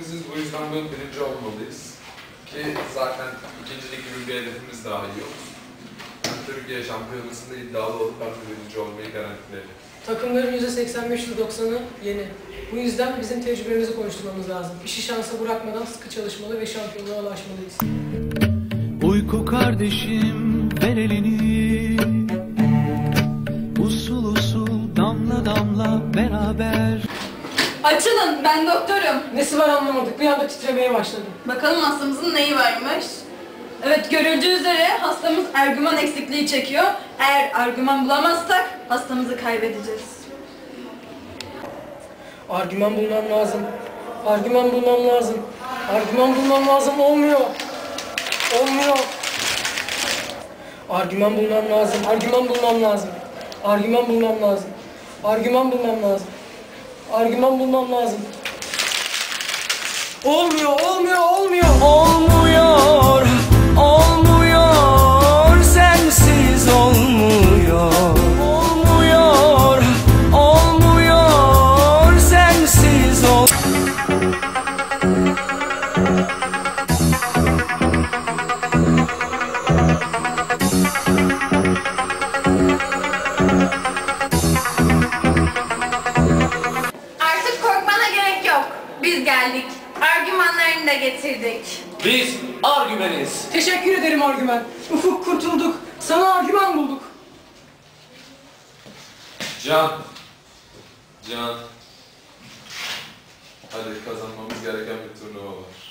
biziz. Bu yüzden bu birinci olmalıyız. Ki zaten ikincilik gibi bir hedefimiz daha yok. Hem Türkiye şampiyonasında iddialı olup de birinci olmayı garantileyelim. Takımların %85-%90'ı yeni. Bu yüzden bizim tecrübemizi konuşturmamız lazım. İşi şansa bırakmadan sıkı çalışmalı ve şampiyonluğa ulaşmalıyız. Uyku kardeşim ver elini Usul usul damla damla beraber Açılın ben doktorum. Nesi var anlamadık. Bir anda titremeye başladı. Bakalım hastamızın neyi varmış? Evet görüldüğü üzere hastamız argüman eksikliği çekiyor. Eğer argüman bulamazsak hastamızı kaybedeceğiz. Argüman bulmam lazım. Argüman bulmam lazım. Argüman bulmam lazım. Olmuyor. Olmuyor. Argüman bulmam lazım. Argüman bulmam lazım. Argüman bulmam lazım. Argüman bulmam lazım. Argüman bulmam lazım. Olmuyor, olmuyor, olmuyor. Olmuyor, Argümanlarını da getirdik. Biz argümeniz. Teşekkür ederim argüman. Ufuk kurtulduk. Sana argüman bulduk. Can. Can. Hadi kazanmamız gereken bir turnuva var.